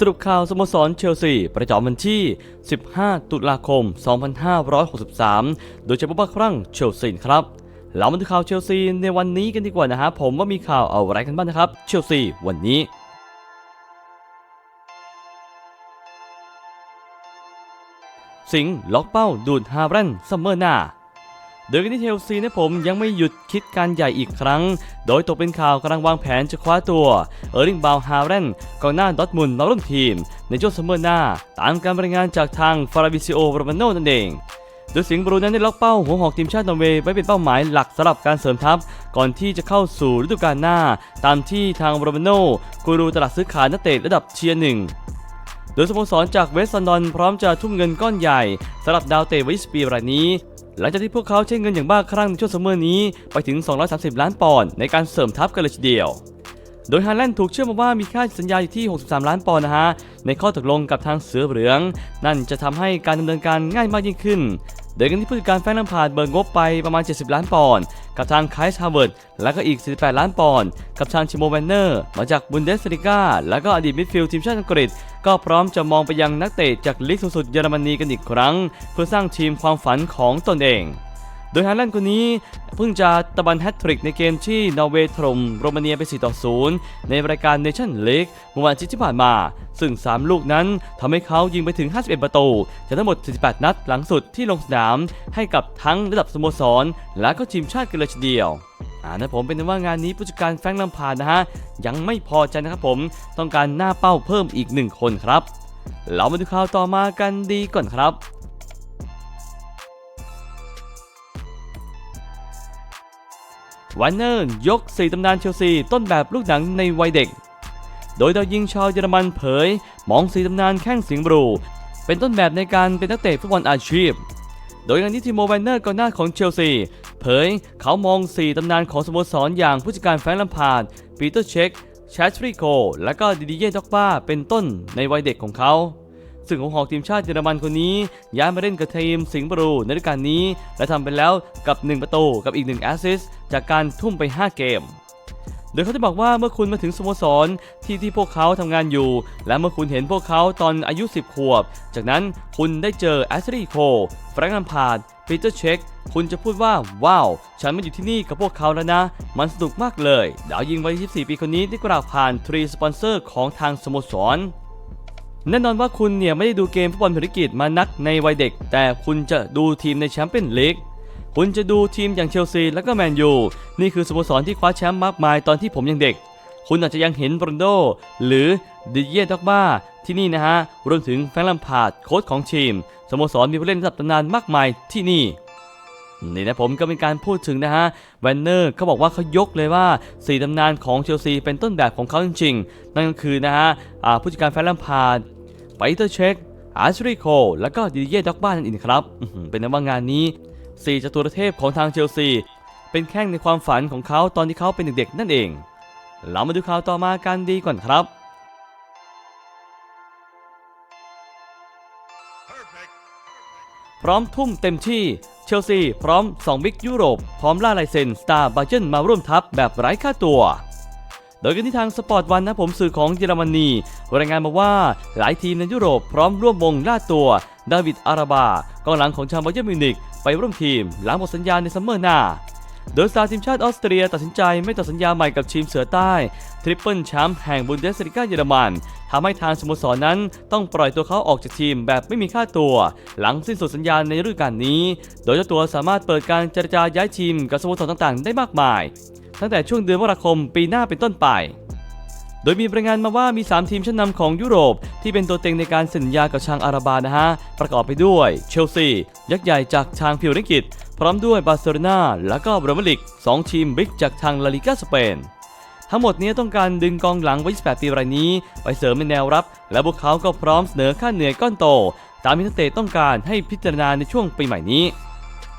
สรุปข่าวสโมสรเชลซีประจำวันที่ 15 ตุลาคม 2563 โดยเฉพาะบ้าครั้งเชลซีครับเรามาดูข่าวเชลซีในวันนี้กันดีกว่านะฮะผมว่ามีข่าวเอาอะไรกันบ้างนะครับ เชลซีวันนี้สิงห์ล็อกเป้าดูดฮาร์แรนซัมเมอร์หน้า โดยกันที่เชลซีนะผมยังไม่หยุดคิดการใหญ่อีกครั้ง โดยตกเป็นข่าวกำลังวางแผนจะคว้าตัว เออร์ลิงบาวฮาร์แรนกองหน้าดอทมุนด์มาร่วมทีม ในช่วงซัมเมอร์หน้า ตามการรายงานจากทางฟาราบิซิโอโรมาโนนั่นเองโดยสิงห์บรูนั้นได้ล็อกเป้าหัวหอกทีมชาตินอร์เวย์ไว้เป็นเป้าหมายหลักสำหรับการเสริมทัพ ก่อนที่จะเข้าสู่ฤดูกาลหน้า ตามที่ทางโรมาโนกูรูตลาดซื้อขายนักเตะระดับเชียร์หนึ่งโดยสโมสรจากเวสต์ซันดอนพร้อมจะทุ่มเงินก้อนใหญ่สำหรับดาวเตะวัย20ปีรายนี้ หลังจากที่พวกเขาใช้เงินอย่างบ้าคลั่งในช่วงซัมเมอร์นี้ไปถึง 230 ล้านปอนด์ในการเสริมทัพกันเลยทีเดียว โดยฮาแลนด์ถูกเชื่อมาว่ามีค่าสัญญาอยู่ที่ 63 ล้านปอนด์นะฮะ ในข้อตกลงกับทางเสือเหลือง นั่นจะทำให้การดำเนินการง่ายมากยิ่งขึ้น โดยกันที่ผู้จัดการแฟรงค์ลัมพาร์ดเบิกงบไปประมาณ 70 ล้านปอนด์กับทางไคส์ฮาร์เวิร์ดและก็อีก 48 ล้านปอนด์กับทางชิโมแวนเนอร์มาจากบุนเดสลิก้าและก็อดีตมิดฟิลด์ทีมชาติอังกฤษ ก็พร้อมจะมองไปยังนักเตะจากลีกสูงสุดเยอรมนีกันอีกครั้ง เพื่อสร้างทีมความฝันของตนเอง โดยฮาแลนด์คนนี้เพิ่งจะตะบันแฮตทริกในเกมที่นอร์เวย์ถล่มโรมาเนียไป 4 ต่อ 0 ในรายการเนชั่นลีกเมื่อวันอาทิตย์ที่ผ่านมา ซึ่ง 3 ลูกนั้นทำให้เขายิงไปถึง 51 ประตูจากทั้งหมด 48 นัดหลังสุดที่ลงสนาม ให้กับทั้งระดับสโมสร และก็ทีมชาติกันเลยทีเดียวอ่านะผมเป็นว่างานนี้ผู้จัดการแฟรงค์ลัมพาร์ดนะฮะ ยังไม่พอใจนะครับผมต้องการหน้าเป้าเพิ่มอีกหนึ่งคนครับ เรามาดูข่าวต่อมากันดีก่อนครับ วันเนอร์ยก 4 ตำนานเชลซี ต้นแบบลูกหนังในวัยเด็ก โดยดาวยิงชาวเยอรมันเผย มอง4ตำนานแข้งสิงห์บรู เป็นต้นแบบในการเป็นนักเตะฟุตบอลอาชีพ โดยงานนี้ทีโมแวนเนอร์กองหน้าของเชลซี เผยเขามอง 4 ตำนานของสโมสรอย่างผู้จัดการแฟรงค์ลัมพาร์ดปีเตอร์เช็คแชชฟรีโคและก็ดิดิเย่ด็อกบ้าเป็นต้นในวัยเด็กของเขา ซึ่งของหอกทีมชาติเยอรมันคนนี้ ย้ายมาเล่นกับทีมสิงห์บรูในฤดูกาลนี้ และทำไปแล้วกับ 1 ประตูกับอีก 1 แอสซิสต์จากการทุ่มไป 5 เกมโดยเขาจะบอกว่าเมื่อคุณมาถึงสโมสรที่ที่พวกเขาทำงานอยู่ และเมื่อคุณเห็นพวกเขาตอนอายุ 10 ขวบ จากนั้นคุณได้เจอแอสรีโคแฟรงค์ลัมพาร์ดปีเตอร์เช็ค คุณจะพูดว่า ว้าว ฉันมาอยู่ที่นี่กับพวกเขาแล้วนะ มันสนุกมากเลย ดาวยิงวัย 24 ปีคนนี้ได้กล่าวผ่านทรีสปอนเซอร์ของทางสโมสร แน่นอนว่าคุณเนี่ยไม่ได้ดูเกมฟุตบอลธุรกิจมานักในวัยเด็ก แต่คุณจะดูทีมในแชมเปี้ยนลีกคุณจะดูทีมอย่างเชลซีและก็แมนยูนี่คือสโมสรที่คว้าแชมป์มากมายตอนที่ผมยังเด็ก คุณอาจจะยังเห็นโรนโด หรือดิเย่ด็อกบ้าที่นี่นะฮะรวมถึงแฟรงค์ลัมพาร์ดโค้ชของทีมสโมสรมีผู้เล่นระดับตำนานมากมายที่นี่ นี่นะผมก็เป็นการพูดถึงนะฮะแวนเนอร์เขาบอกว่าเขายกเลยว่า4ตำนานของเชลซีเป็นต้นแบบของเขาจริงๆ นั่นก็คือนะฮะผู้จัดการแฟรงค์ลัมพาร์ดไปเตอร์เช็คอาร์ชรีโค แล้วก็ดิเย่ด็อกบ้านนั่นเองครับ เป็นนั้นว่างานนี้4จตุรเทพของทางเชลซี เป็นแข้งในความฝันของเขาตอนที่เขาเป็นเด็กๆ นั่นเอง เรามาดูข่าวต่อมากันดีก่อนครับพร้อมทุ่มเต็มที่ เชลซี พร้อม 2 บิ๊กยุโรป พร้อมล่าลายเซ็นสตาร์บาเจนมาร่วมทัพแบบไร้ค่าตัว โดยกันที่ทางสปอร์ตวันนะผมสื่อของเยอรมนีรายงานมาว่าหลายทีมในยุโรปพร้อมร่วมวงล่าตัว ดาวิดอาราบากองหลังของชาวบาเยอร์นมิวนิกไปร่วมทีมหลังหมดสัญญาในซัมเมอร์หน้า โดยสตาร์ทีมชาติออสเตรียตัดสินใจไม่ต่อสัญญาใหม่กับทีมเสือใต้ ทริปเปิลแชมป์แห่งบุนเดสลิก้าเยอรมันทำให้ทางสโมสรนั้นต้องปล่อยตัวเขาออกจากทีมแบบไม่มีค่าตัว หลังสิ้นสุดสัญญาในฤดูกาลนี้ โดยเจ้าตัวสามารถเปิดการเจรจาย้ายทีมกับสโมสรต่างๆ ได้มากมาย ตั้งแต่ช่วงเดือนมกราคมปีหน้าเป็นต้นไปโดยมีรายงานมาว่ามี 3 ทีมชั้นนำของยุโรป ที่เป็นตัวเต็งในการสัญญากับชางอาราบานะฮะ ประกอบไปด้วย เชลซี ยักษ์ใหญ่จากทางพิวริกิต พร้อมด้วยบาร์เซโลนาและก็บรเมลิก 2 ทีมบิ๊กจากทางลาลิกาสเปน ทั้งหมดนี้ต้องการดึงกองหลังวัย28ปีรายนี้ ไปเสริมในแนวรับ และพวกเขาก็พร้อมเสนอค่าเหนื่อยก้อนโต ตามที่นักเตะต้องการให้พิจารณาในช่วงปีใหม่นี้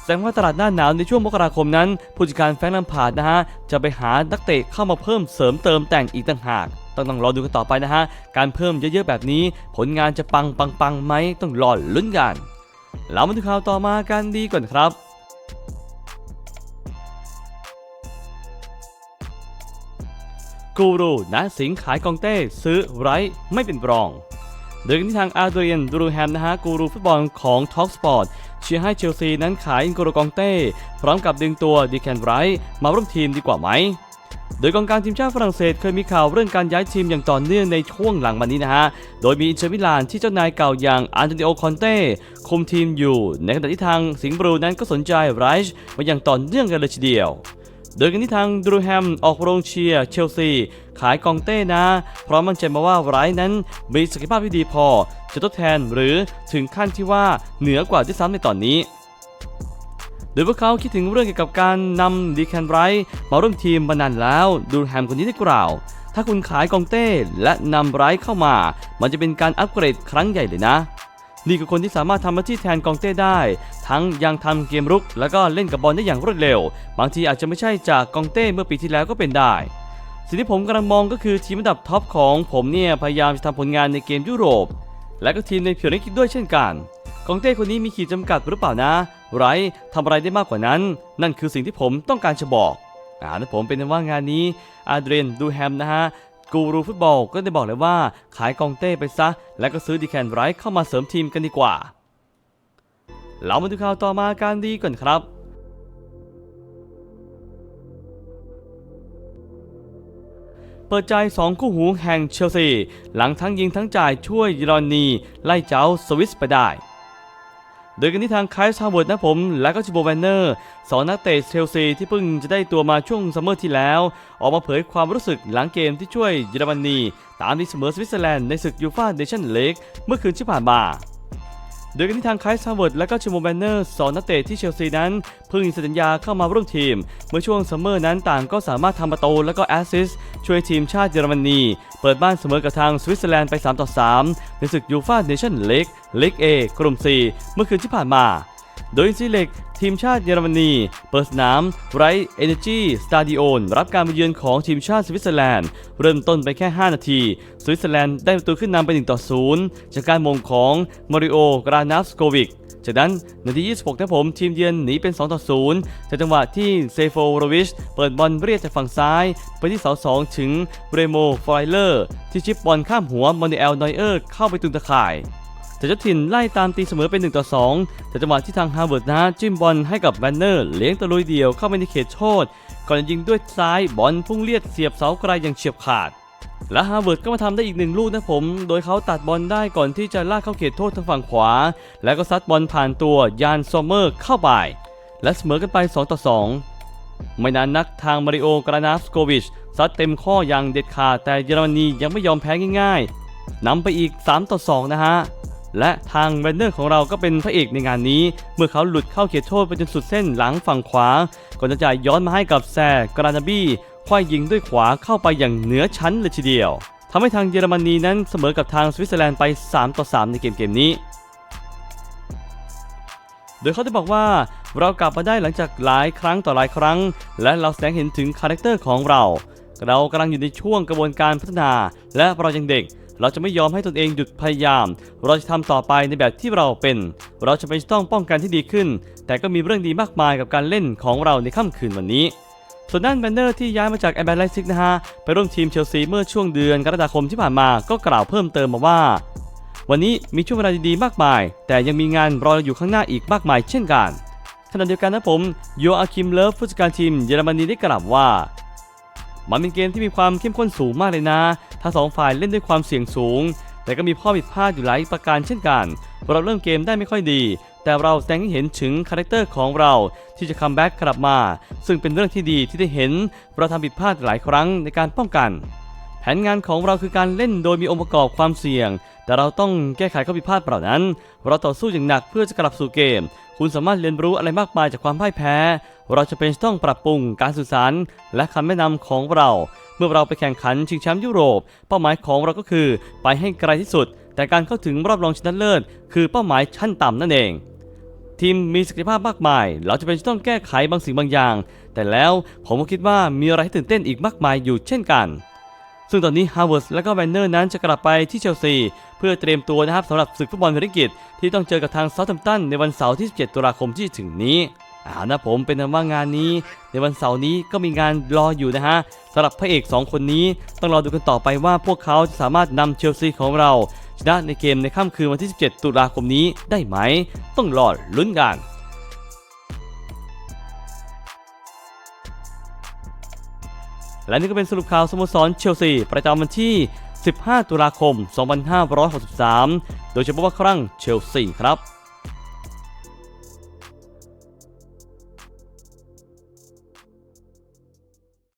แสดงว่าตลาดหน้าหนาวในช่วงมกราคมนั้น ผู้จัดการแฟรงค์ลัมพาร์ดนะฮะ จะไปหานักเตะเข้ามาเพิ่มเสริมเติมแต่งอีกต่างหาก ต้องต้องรอดูกันต่อไปนะฮะ การเพิ่มเยอะๆแบบนี้ ผลงานจะปังปังปังไหมต้องรอลุ้นกัน เรามาดูข่าวต่อมากันดีก่อนครับ กูรูนะสิงขายกองเต้ซื้อไร้ไม่เป็นรองโดยกันที่ทางอาร์เดรียนดูรูแฮมนะฮะกูรูฟุตบอลของ Talk Sport เชียร์ให้เชลซีนั้นขายอินโกโรกองเต้ พร้อมกับดึงตัวดีแคนไรท์มาร่วมทีมดีกว่าไหม โดยกองกลางทีมชาติฝรั่งเศสเคยมีข่าวเรื่องการย้ายทีมอย่างต่อเนื่องในช่วงหลังมานี้นะฮะ โดยมีอินเตอร์มิลานที่เจ้านายเก่าอย่างอันโตนิโอคอนเต้คุมทีมอยู่ ในขณะที่ทางสิงห์บลูนั้นก็สนใจไรช์มาอย่างต่อเนื่องกันเลยทีเดียว โดยกันที่ทางดูแฮมออกโรงเชียร์เชลซี ขายกองเต้นะ เพราะมั่นใจมาว่าไรท์นั้นมีศักยภาพที่ดีพอ จะทดแทนหรือถึงขั้นที่ว่าเหนือกว่าที่ซ้ำในตอนนี้โดยพวกเขาคิดถึงเรื่องเกี่ยวกับการนำดีแคนไรท์มาร่วมทีมมานานแล้ว ดูแฮมคนนี้ได้กล่าว ถ้าคุณขายกองเต้และนำไรท์เข้ามา มันจะเป็นการอัปเกรดครั้งใหญ่เลยนะ นี่คือคนที่สามารถทำหน้าที่แทนกองเต้ได้ ทั้งยังทำเกมรุก แล้วก็เล่นกับบอลได้อย่างรวดเร็ว บางทีอาจจะไม่ใช่จากกองเต้เมื่อปีที่แล้วก็เป็นได้สิ่งที่ผมกำลังมองก็คือทีมอันดับท็อปของผมเนี่ยพยายามจะทำผลงานในเกมยุโรป และก็ทีมในเมียร์ลีกด้วยเช่นกัน กองเต้คนนี้มีขีดจำกัดหรือเปล่านะ ไรทำอะไรได้มากกว่านั้น นั่นคือสิ่งที่ผมต้องการจะบอกอ่าและผมเป็นว่างานนี้อาเดรนดูแฮมนะฮะ กูรูฟุตบอลก็ได้บอกเลยว่าขายกองเต้ไปซะ แล้วก็ซื้อดีแคนไรท์เข้ามาเสริมทีมกันดีกว่า เรามาดูข่าวต่อมาการดีก่อนครับเปิดใจ 2 คู่หูแห่งเชลซี หลังทั้งยิงทั้งจ่ายช่วยยรอนนี ไล่เจ้าสวิสไปได้ โดยกันที่ทางคลส์ฮาวเวิร์ดนะผม และก็จิโบแวนเนอร์สองนักเตะเชลซีที่เพิ่งจะได้ตัวมาช่วงซัมเมอร์ที่แล้ว ออกมาเผยความรู้สึกหลังเกมที่ช่วยเยอรมนี ตามที่เสมอสวิตเซอร์แลนด์ในศึกยูฟ่าเนชั่นลีกเมื่อคืนที่ผ่านมา โดยกันที่ทางไคลส์ฮาวเวิร์ดและก็ชิโมแบนเนอร์สอนนักเตะที่เชลซีนั้นเพิ่งสัญญาเข้ามาร่วมทีม เมื่อช่วงซัมเมอร์นั้นต่างก็สามารถทำประตูและก็แอสซิสช่วยทีมชาติเยอรมนี เปิดบ้านเสมอกับทางสวิตเซอร์แลนด์ไป 3 ต่อ 3 ในศึกยูฟ่าเนชั่นลีกลีกเอกลุ่ม 4 เมื่อคืนที่ผ่านมา โดยซีเล็กทีมชาติเยอรมนี เปิดสนามไรเอเนจีสตาดิโอนรับการมาเยือนของทีมชาติสวิตเซอร์แลนด์ เริ่มต้นไปแค่ 5 นาที สวิตเซอร์แลนด์ได้ประตูขึ้นนำไป1ต่อ0จากการมงของมาริโอกรานาฟสโกวิกจากนั้นนาที 26นะผมทีมเยือนหนีเป็น 2 ต่อ 0 จากจังหวะที่เซโฟโรวิช เปิดบอลเรียกจากฝั่งซ้าย ไปที่เสา 2 ถึงเรโมฟอยเลอร์ ที่ชิปบอลข้ามหัวมอนเดลนอยเออร์เข้าไปตุนตะข่าย แต่เจ้าถิ่นไล่ตามตีเสมอเป็น1ต่อ2แต่จังหวะที่ทางฮาร์เวิร์ดนะจิ้มบอลให้กับแวนเนอร์เลี้ยงตะลุยเดียวเข้าไปในเขตโทษก่อนจะยิงด้วยซ้ายบอลพุ่งเลียดเสียบเสาไกลอย่างเฉียบขาด และฮาร์เวิร์ดก็มาทำได้อีกหนึ่งลูกนะผม โดยเขาตัดบอลได้ก่อนที่จะลากเข้าเขตโทษทางฝั่งขวา แล้วก็ซัดบอลผ่านตัวยานซอมเมอร์เข้าไป และเสมอกันไป2ต่อ2ไม่นานนักทางมาริโอกรานาฟสโกวิชซัดเต็มข้ออย่างเด็ดขาดแต่เยอรมนียังไม่ยอมแพ้ง่ายๆนำไปอีก 3 ต่อ 2 นะฮะ และทางแวนเนอร์ของเราก็เป็นพระเอกในงานนี้ เมื่อเขาหลุดเข้าเขตโทษไปจนสุดเส้นหลังฝั่งขวา ก่อนจะจ่ายย้อนมาให้กับแซกรานาบี้ควายยิงด้วยขวาเข้าไปอย่างเหนือชั้นเลยทีเดียวทำให้ทางเยอรมนีนั้นเสมอกับทางสวิตเซอร์แลนด์ไป 3 ต่อ 3 ในเกมเกมนี้ โดยเขาได้บอกว่าเรากลับมาได้หลังจากหลายครั้งต่อหลายครั้ง และเราแสดงเห็นถึงคาแรคเตอร์ของเรา เรากำลังอยู่ในช่วงกระบวนการพัฒนา และเรายังเด็ก เราจะไม่ยอมให้ตนเองหยุดพยายาม เราจะทำต่อไปในแบบที่เราเป็น เราจะเป็นต้องป้องกันที่ดีขึ้น แต่ก็มีเรื่องดีมากมายกับการเล่นของเราในค่ำคืนวันนี้ส่วนด้านแบนเนอร์ที่ย้ายมาจากแอมเบลไลซิกนะฮะไปร่วมทีมเชลซีเมื่อช่วงเดือนกรกฎาคมที่ผ่านมาก็กล่าวเพิ่มเติมมาว่า วันนี้มีช่วงเวลาดีๆมากมาย แต่ยังมีงานรออยู่ข้างหน้าอีกมากมายเช่นกันขณะเดียวกันนะผมโยอาคิมเลิฟผู้จัดการทีมเยอรมนีได้กล่าวว่า มันเป็นเกมที่มีความเข้มข้นสูงมากเลยนะทั้งสองฝ่ายเล่นด้วยความเสี่ยงสูง แต่ก็มีข้อผิดพลาดอยู่หลายประการเช่นกัน เราเริ่มเกมได้ไม่ค่อยดี แต่เราแสดงให้เห็นถึงคาแรคเตอร์ของเราที่จะคัมแบ็กกลับมา ซึ่งเป็นเรื่องที่ดีที่ได้เห็นเราทำผิดพลาดหลายครั้งในการป้องกัน แผนงานของเราคือการเล่นโดยมีองค์ประกอบความเสี่ยง แต่เราต้องแก้ไขข้อผิดพลาดเหล่านั้น เราต่อสู้อย่างหนักเพื่อจะกลับสู่เกม คุณสามารถเรียนรู้อะไรมากมายจากความพ่ายแพ้ เราจะเป็นต้องปรับปรุงการสื่อสาร และคำแนะนำของเรา เมื่อเราไปแข่งขันชิงแชมป์ยุโรป เป้าหมายของเราก็คือ ไปให้ไกลที่สุด แต่การเข้าถึงรอบรองชนะเลิศ คือเป้าหมายชั้นต่ำนั่นเองทีมมีศักยภาพมากมาย เราจะเป็นต้องแก้ไขบางสิ่งบางอย่าง แต่แล้วผมก็คิดว่ามีอะไรให้ตื่นเต้นอีกมากมายอยู่เช่นกัน ซึ่งตอนนี้ฮาร์วาร์ดและก็แวนเนอร์นั้นจะกลับไปที่เชลซีเพื่อเตรียมตัวนะครับสำหรับศึกฟุตบอลภารกิจที่ต้องเจอกับทางเซาท์แฮมป์ตันในวันเสาร์ที่ 17 ตุลาคมที่ถึงนี้เอานะผมเป็นนั้นว่างานนี้ ในวันเสาร์นี้ก็มีงานรออยู่นะฮะสำหรับพระเอก 2 คนนี้ต้องรอดูกันต่อไปว่าพวกเขาจะสามารถนำเชลซีของเราชนะในเกมในค่ำคืนวันที่ 17 ตุลาคมนี้ได้ไหม ต้องรอลุ้นกัน และนี่ก็เป็นสรุปข่าวสโมสรเชลซี ประจำวันที่ 15 ตุลาคม 2563 โดยเฉพาะว่าครั้งเชลซีครับ